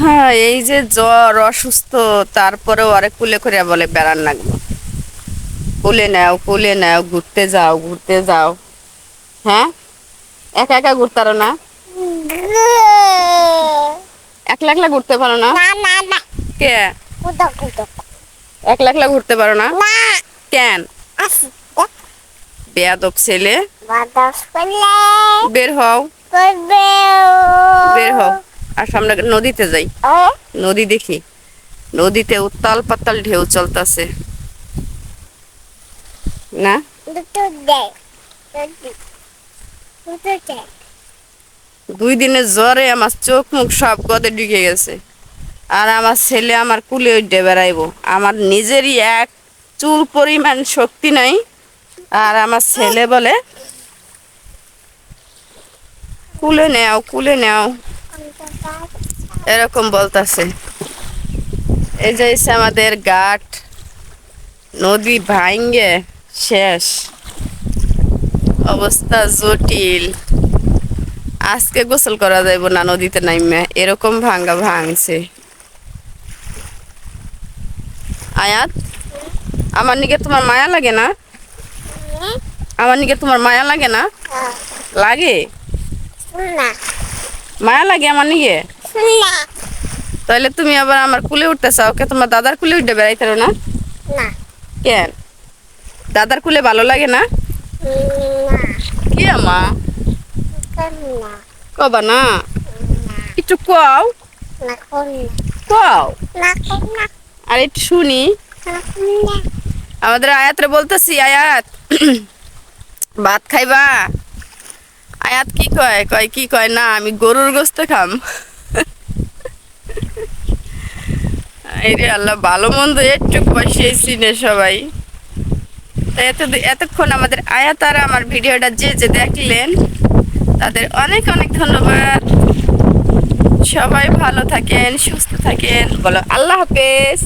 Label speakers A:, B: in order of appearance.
A: হ্যাঁ এই যে জ্বর অসুস্থ তারপরেও আরে কুলে করে বলে বেড়ান লাগবো। কুলে নাও কুলে নাও ঘুরতে যাও ঘুরতে যাও। হ্যাঁ? একা একা ঘুরতে পারো না? একলা একলা ঘুরতে পারো না?
B: না না না।
A: কে? একলা একলা ঘুরতে পারো না?
B: না।
A: কেন? বেয়াদব ছেলে। বের হও। বের হও। আর সামনে নদীতে যাই। নদী দেখি। নদীতে উত্তাল পাতাল ঢেউ চলতেছে। না? দুই দিনের জ্বরে আমার চোখ মুখ সব গদে ঢুকে গেছে। আর আমার ছেলে আমার কুলে উঠে বেড়াইবো। আমার নিজেরই এক চুল পরিমাণ শক্তি নাই। আর আমার ছেলে বলে কুলে নেও কুলে নেও। এরকম বলতাছে। এই যে আমাদের ঘাট। নদী ভাঙ্গে শেষ। অবস্থা জটিল। আজকে গোসল করা যাইব না নদীতে নাইমে। এরকম ভাঙ্গা ভাঙছে। আয়াত আমার নিকে তোমার মায়া লাগে না? আমার নিকে তোমার মায়া লাগে না? লাগে?
B: না।
A: মায়া লাগে আমার নিকে
B: না।
A: তাহলে তুমি আবার আমার কুলে উঠতে চাও কে? তোমার দাদার কুলে উঠে বেড়াইতে না?
B: না।
A: কেন? দাদার কুলে ভালো লাগে না? কি আমা কবা না। একটু কও। কও। আর একটু শুনি। আমাদের আয়াতরে বলতেছি আয়াত। ভাত খাইবা? আয়াত কি কয়? কয়, কি কয়? না, আমি গরুর গোস্ত খাম। এই আল্লাহ, ভালো মন্দ একটু বসিয়েছি নে সবাই। তো এত এতক্ষণ আমাদের আয়াত আর আমার ভিডিওটা যে যে দেখলেন, তাদের অনেক অনেক ধন্যবাদ। সবাই ভালো থাকেন, সুস্থ থাকেন। বলো আল্লাহ হাফেজ।